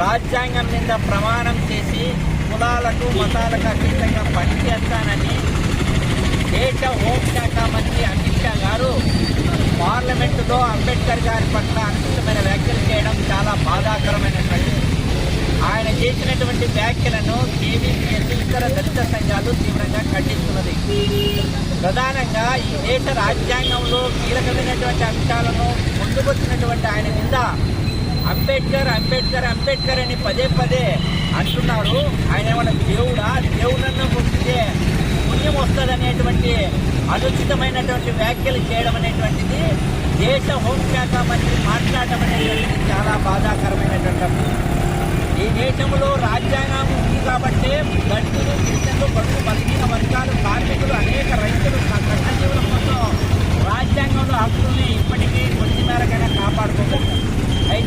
రాజ్యాంగం మీద ప్రమాణం చేసి కులాలకు మతాలకు అతీతంగా పనిచేస్తానని దేశ హోంశాఖ మంత్రి అమిత్ షా గారు పార్లమెంటులో అంబేద్కర్ గారి పట్ల అనుచితమైన వ్యాఖ్యలు చేయడం చాలా బాధాకరమైనటువంటి ఆయన చేసినటువంటి వ్యాఖ్యలను కేవీపీఎస్ ఇతర దళిత సంఘాలు తీవ్రంగా ఖండిస్తున్నది. ప్రధానంగా ఈ దేశ రాజ్యాంగంలో కీలకమైనటువంటి అంశాలను ముందుకొచ్చినటువంటి ఆయన మీద అంబేద్కర్ అంబేద్కర్ అంబేద్కర్ అని పదే పదే అంటున్నారు. ఆయన ఏమన్నా దేవుడా? దేవుడన్న పుట్టితే పుణ్యం వస్తుందనేటువంటి అనుచితమైనటువంటి వ్యాఖ్యలు చేయడం అనేటువంటిది దేశ హోంశాఖ మంత్రి మాట్లాడడం అనేటువంటిది చాలా బాధాకరమైనటువంటి ఈ దేశంలో రాజ్యాంగం ఉంది కాబట్టి దళితులు గిరిజనులు బడుగు బలిగిన వర్గాలు కార్మికులు అనేక రైతులు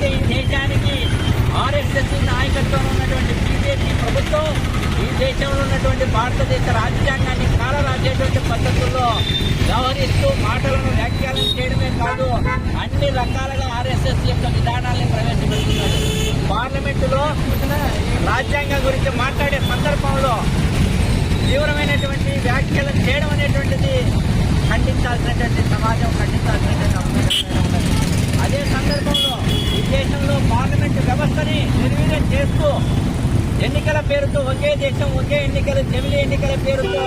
ఈ దేశానికి ఆర్ఎస్ఎస్ నాయకత్వం ఉన్నటువంటి బీజేపీ ప్రభుత్వం ఈ దేశంలో ఉన్నటువంటి భారతదేశ రాజ్యాంగాన్ని కాలరాసేటువంటి పద్ధతుల్లో వ్యవహరిస్తూ మాటలను వ్యాఖ్యానం చేయడమే కాదు అన్ని రకాలుగా ఆర్ఎస్ఎస్ యొక్క విధానాల్ని ప్రవేశపెడుతున్నారు. పార్లమెంటులో రాజ్యాంగం గురించి మాట్లాడే సందర్భంలో తీవ్రమైనటువంటి వ్యాఖ్యలు చేయడం అనేటువంటిది ఖండించాల్సినటువంటి సమాజం ఖండించాల్సినటువంటి అవసరం అదే సందర్భంలో ఈ దేశంలో పార్లమెంటు వ్యవస్థని నిర్వీర్యం చేస్తూ ఎన్నికల పేరుతో ఒకే దేశం ఒకే ఎన్నికల జమిలి ఎన్నికల పేరుతో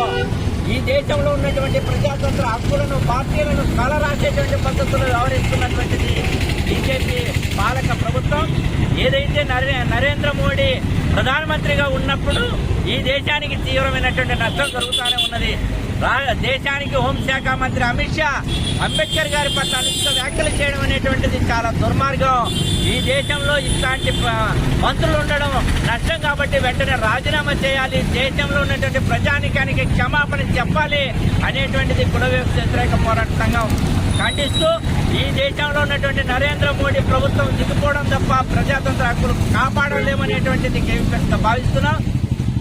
ఈ దేశంలో ఉన్నటువంటి ప్రజాతంత్ర హక్కులను పార్టీలను కలరాసేటువంటి పద్ధతులు వ్యవహరిస్తున్నటువంటిది బీజేపీ పాలక ప్రభుత్వం. ఏదైతే నరే నరేంద్ర మోడీ ప్రధానమంత్రిగా ఉన్నప్పుడు ఈ దేశానికి తీవ్రమైనటువంటి నష్టం జరుగుతూనే ఉన్నది. దేశానికి హోంశాఖ మంత్రి అమిత్ షా అంబేద్కర్ గారి పట్ల అనుచిత వ్యాఖ్యలు చేయడం అనేటువంటిది చాలా దుర్మార్గం. ఈ దేశంలో ఇట్లాంటి మంత్రులు ఉండడం నష్టం కాబట్టి వెంటనే రాజీనామా చేయాలి. దేశంలో ఉన్నటువంటి ప్రజానికానికి క్షమాపణ చెప్పాలి అనేటువంటిది కుల వ్యతిరేక పోరాట సంఘం ఖండిస్తూ ఈ దేశంలో ఉన్నటువంటి నరేంద్ర మోడీ ప్రభుత్వం దిగిపోవడం తప్ప ప్రజాతంత్ర హక్కులు కాపాడలేమనేటువంటిది కేవీపీఎస్గా భావిస్తున్నాం.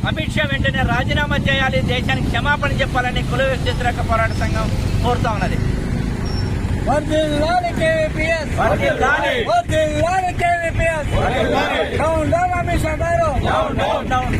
అమిత్ షా వెంటనే రాజీనామా చేయాలి దేశానికి క్షమాపణ చెప్పాలని కుల వ్యతిరేక పోరాట సంఘం కోరుతా ఉన్నది. Down down Amit Shah down down